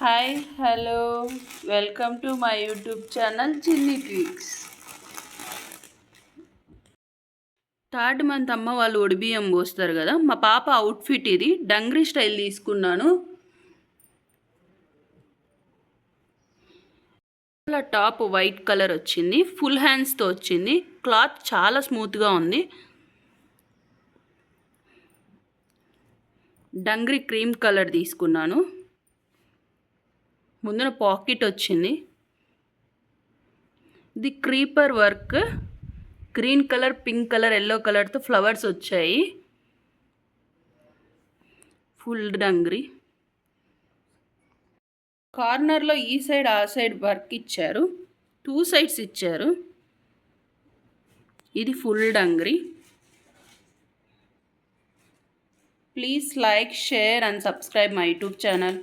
Hi hello. Welcome to my YouTube channel chilli tricks third month అమ్మ వాళ్ళు ఒడిబియ్యం పోస్తారు కదా మా పాప అవుట్ఫిట్ ఇది డంగ్రీ స్టైల్ తీసుకున్నాను. టాప్ వైట్ కలర్ వచ్చింది ఫుల్ హ్యాండ్స్తో వచ్చింది క్లాత్ చాలా స్మూత్గా ఉంది. డంగ్రీ క్రీమ్ కలర్ తీసుకున్నాను. ముందున పాకెట్ వచ్చింది. ఇది creeper work. Green colour pink colour yellow కలర్తో ఫ్లవర్స్ వచ్చాయి. ఫుల్ డంగ్రీ కార్నర్లో ఈ సైడ్ ఆ సైడ్ వర్క్ ఇచ్చారు. టూ సైడ్స్ ఇచ్చారు. ఇది full dungaree please like share and subscribe my YouTube channel.